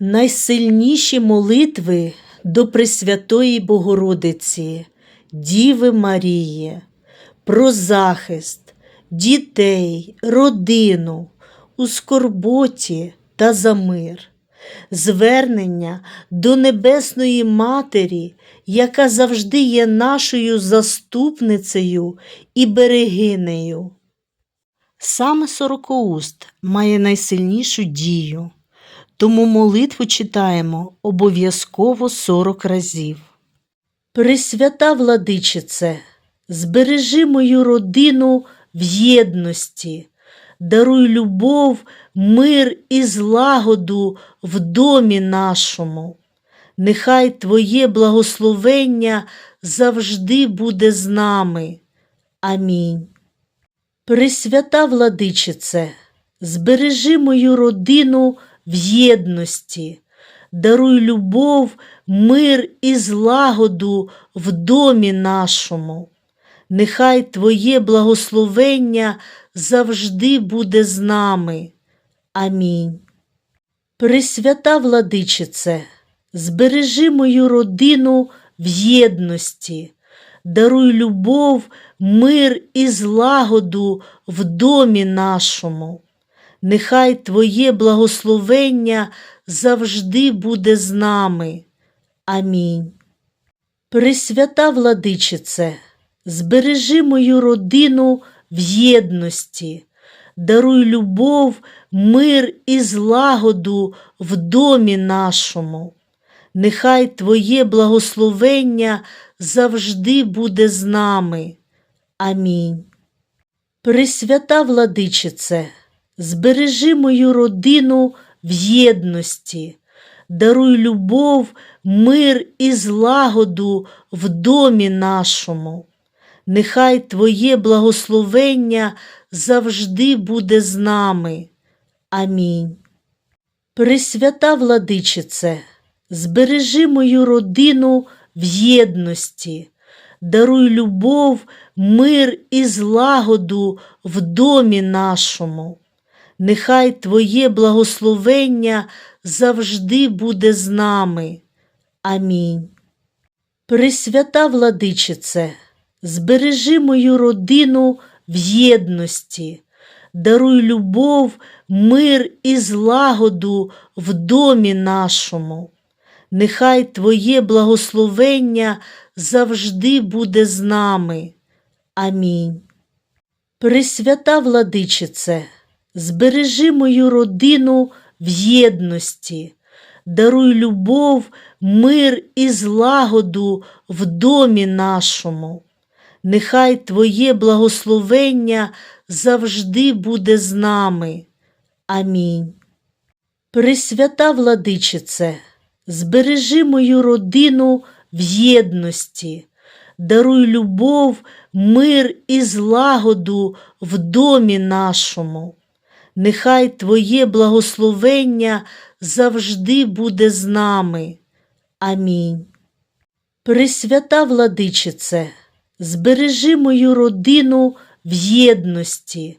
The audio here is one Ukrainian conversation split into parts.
Найсильніші молитви до Пресвятої Богородиці, Діви Марії, про захист дітей, родину у скорботі та за мир, звернення до Небесної Матері, яка завжди є нашою заступницею і берегинею. Саме сорокоуст має найсильнішу дію. Тому молитву читаємо обов'язково 40 разів. Пресвята владичице, збережи мою родину в єдності, даруй любов, мир і злагоду в домі нашому. Нехай Твоє благословення завжди буде з нами. Амінь. Пресвята владичице, збережи мою родину в єдності, даруй любов, мир і злагоду в домі нашому. Нехай Твоє благословення завжди буде з нами. Амінь. Пресвята владичице, збережи мою родину в єдності, даруй любов, мир і злагоду в домі нашому. Нехай Твоє благословення завжди буде з нами. Амінь. Пресвята владичице, збережи мою родину в єдності, даруй любов, мир і злагоду в домі нашому. Нехай Твоє благословення завжди буде з нами. Амінь. Пресвята владичице, збережи мою родину в єдності, даруй любов, мир і злагоду в домі нашому. Нехай Твоє благословення завжди буде з нами. Амінь. Пресвята владичице, збережи мою родину в єдності, даруй любов, мир і злагоду в домі нашому. Нехай Твоє благословення завжди буде з нами. Амінь. Пресвята владичице, збережи мою родину в єдності, даруй любов, мир і злагоду в домі нашому. Нехай Твоє благословення завжди буде з нами. Амінь. Пресвята владичице, збережи мою родину в єдності, даруй любов, мир і злагоду в домі нашому. Нехай Твоє благословення завжди буде з нами. Амінь. Пресвята владичице, збережи мою родину в єдності, даруй любов, мир і злагоду в домі нашому. Нехай Твоє благословення завжди буде з нами. Амінь. Пресвята владичице, збережи мою родину в єдності,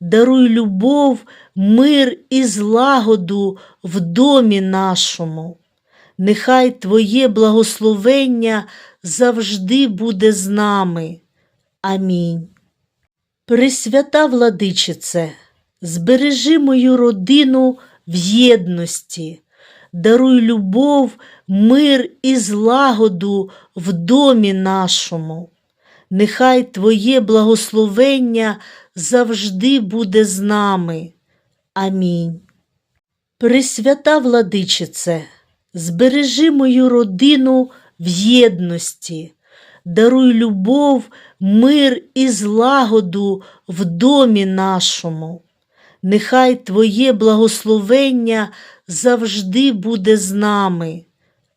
даруй любов, мир і злагоду в домі нашому. Нехай Твоє благословення завжди буде з нами. Амінь. Пресвята владичице, збережи мою родину в єдності, даруй любов, мир і злагоду в домі нашому. Нехай Твоє благословення завжди буде з нами. Амінь. Пресвята владичице, збережи мою родину в єдності, даруй любов, мир і злагоду в домі нашому. Нехай Твоє благословення завжди буде з нами.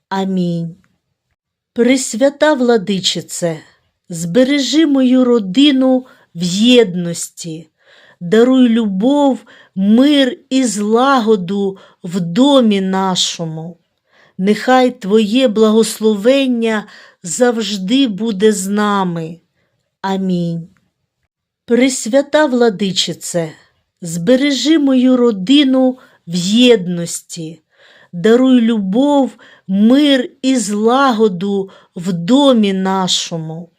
Амінь. Пресвята владичице, збережи мою родину в єдності, даруй любов, мир і злагоду в домі нашому. Нехай Твоє благословення завжди буде з нами. Амінь. Пресвята владичице, збережи мою родину в єдності, даруй любов, мир і злагоду в домі нашому.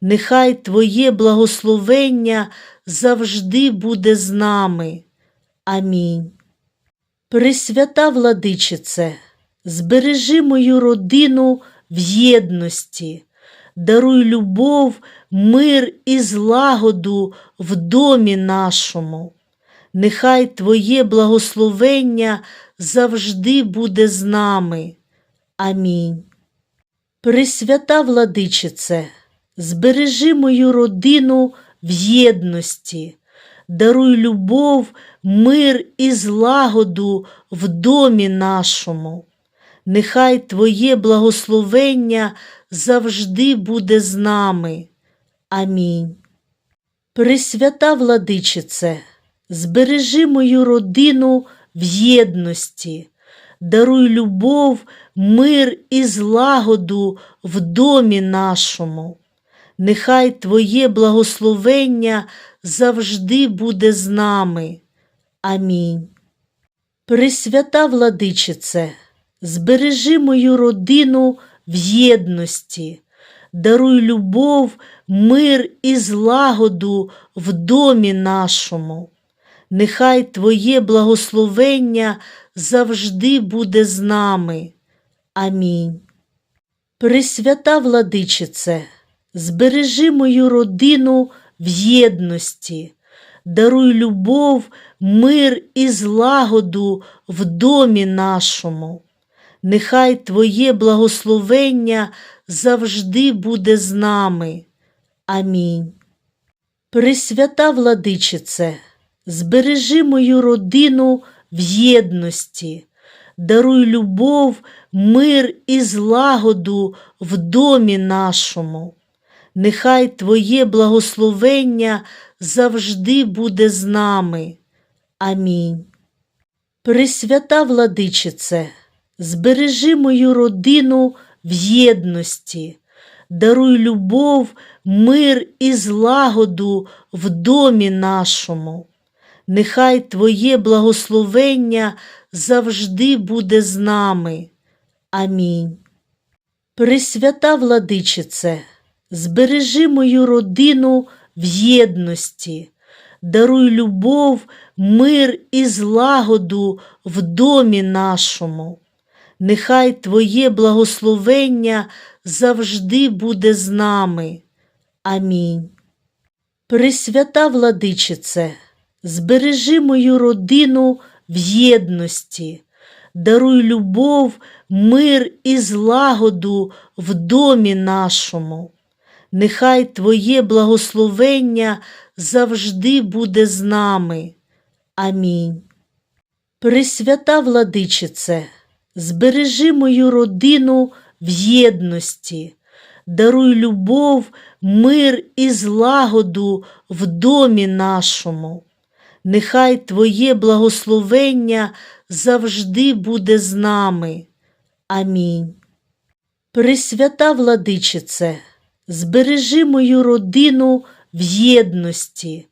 Нехай Твоє благословення завжди буде з нами. Амінь. Пресвята владичице, збережи мою родину в єдності, даруй любов, мир і злагоду в домі нашому. Нехай Твоє благословення завжди буде з нами. Амінь. Пресвята владичице, збережи мою родину в єдності, даруй любов, мир і злагоду в домі нашому. Нехай Твоє благословення завжди буде з нами. Амінь. Пресвята владичице, збережи мою родину в єдності, даруй любов, мир і злагоду в домі нашому. Нехай Твоє благословення завжди буде з нами. Амінь. Пресвята владичице, збережи мою родину в єдності, даруй любов, мир і злагоду в домі нашому. Нехай Твоє благословення завжди буде з нами. Амінь. Пресвята владичице, збережи мою родину в єдності, даруй любов, мир і злагоду в домі нашому. Нехай Твоє благословення завжди буде з нами. Амінь. Пресвята владичице, збережи мою родину в єдності, даруй любов, мир і злагоду в домі нашому. Нехай Твоє благословення завжди буде з нами. Амінь. Пресвята владичице, збережи мою родину в єдності, даруй любов, мир і злагоду в домі нашому. Нехай Твоє благословення завжди буде з нами. Амінь. Пресвята владичице, збережи мою родину в єдності, даруй любов, мир і злагоду в домі нашому. Нехай Твоє благословення завжди буде з нами. Амінь. Пресвята владичице, збережи мою родину в єдності, даруй любов, мир і злагоду в домі нашому. Нехай Твоє благословення завжди буде з нами. Амінь. Пресвята владичице, збережи мою родину в єдності, даруй любов, мир і злагоду в домі нашому. Нехай Твоє благословення завжди буде з нами. Амінь. Пресвята владичице, збережи мою родину в єдності,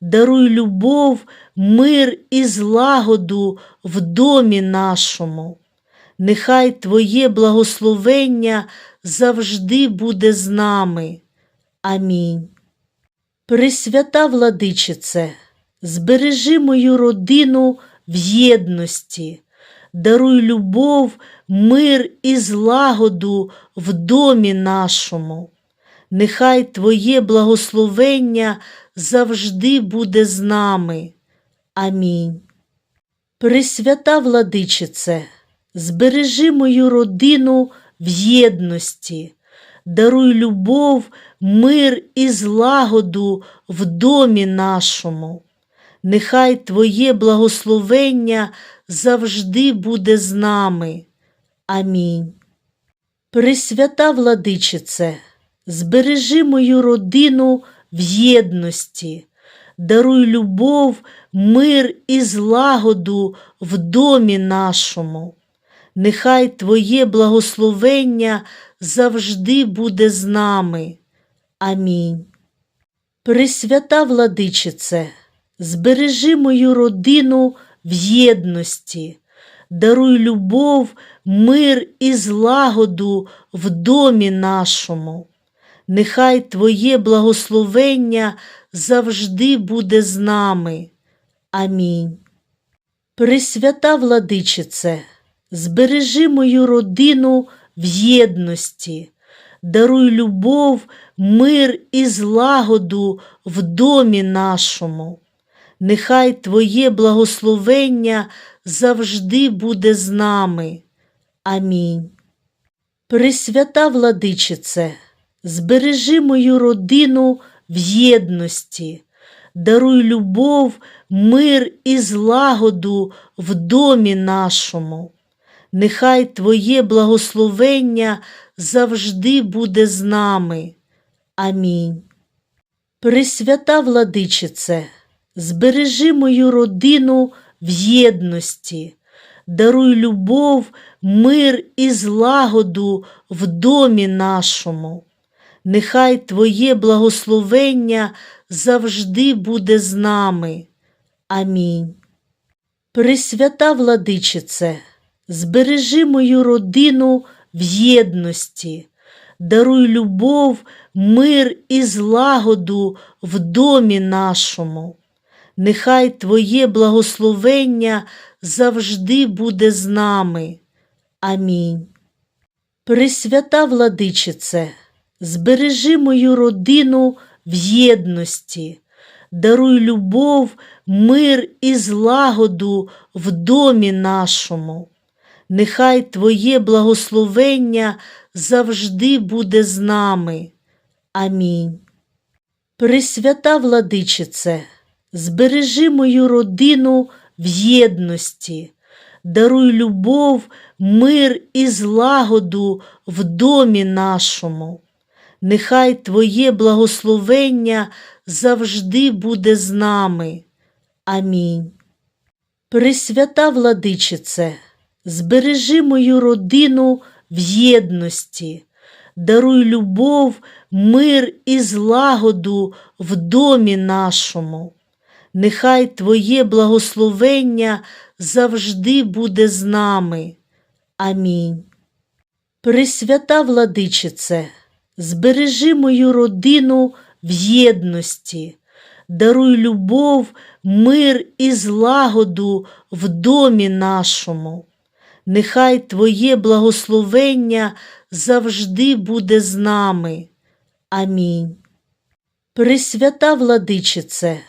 даруй любов, мир і злагоду в домі нашому. Нехай Твоє благословення завжди буде з нами. Амінь. Пресвята владичице, збережи мою родину в єдності, даруй любов, мир і злагоду в домі нашому. Нехай Твоє благословення завжди буде з нами. Амінь. Пресвята владичице, збережи мою родину в єдності, даруй любов, мир і злагоду в домі нашому. Нехай Твоє благословення завжди буде з нами. Амінь. Пресвята владичице, збережи мою родину в єдності, даруй любов, мир і злагоду в домі нашому. Нехай Твоє благословення завжди буде з нами. Амінь. Пресвята владичице, збережи мою родину в єдності, даруй любов, мир і злагоду в домі нашому. Нехай Твоє благословення завжди буде з нами. Амінь. Пресвята владичице, збережи мою родину в єдності, даруй любов, мир і злагоду в домі нашому. Нехай Твоє благословення завжди буде з нами. Амінь. Пресвята владичице, збережи мою родину в єдності, даруй любов, мир і злагоду в домі нашому. Нехай Твоє благословення завжди буде з нами. Амінь. Пресвята владичице, збережи мою родину в єдності, даруй любов, мир і злагоду в домі нашому. Нехай Твоє благословення завжди буде з нами. Амінь. Пресвята владичице, збережи мою родину в єдності, даруй любов, мир і злагоду в домі нашому. Нехай Твоє благословення завжди буде з нами. Амінь. Пресвята владичице, збережи мою родину в єдності, даруй любов, мир і злагоду в домі нашому. Нехай Твоє благословення завжди буде з нами. Амінь. Пресвята владичице, збережи мою родину в єдності, даруй любов, мир і злагоду в домі нашому. Нехай Твоє благословення завжди буде з нами. Амінь. Пресвята владичице, збережи мою родину в єдності, даруй любов, мир і злагоду в домі нашому. Нехай Твоє благословення завжди буде з нами. Амінь. Пресвята владичице, збережи мою родину в єдності, даруй любов, мир і злагоду в домі нашому. Нехай Твоє благословення завжди буде з нами. Амінь. Пресвята владичице,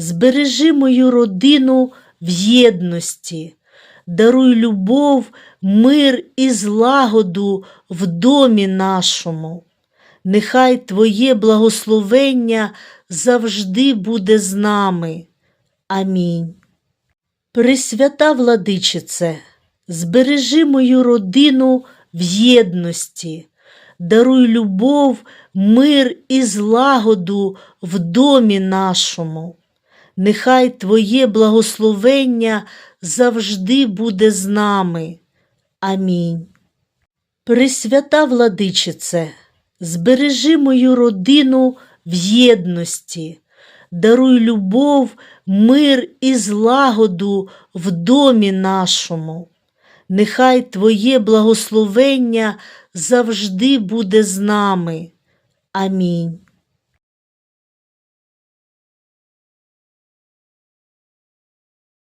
збережи мою родину в єдності, даруй любов, мир і злагоду в домі нашому. Нехай Твоє благословення завжди буде з нами. Амінь. Пресвята владичице, збережи мою родину в єдності, даруй любов, мир і злагоду в домі нашому. Нехай Твоє благословення завжди буде з нами. Амінь. Пресвята владичице, збережи мою родину в єдності, даруй любов, мир і злагоду в домі нашому. Нехай Твоє благословення завжди буде з нами. Амінь.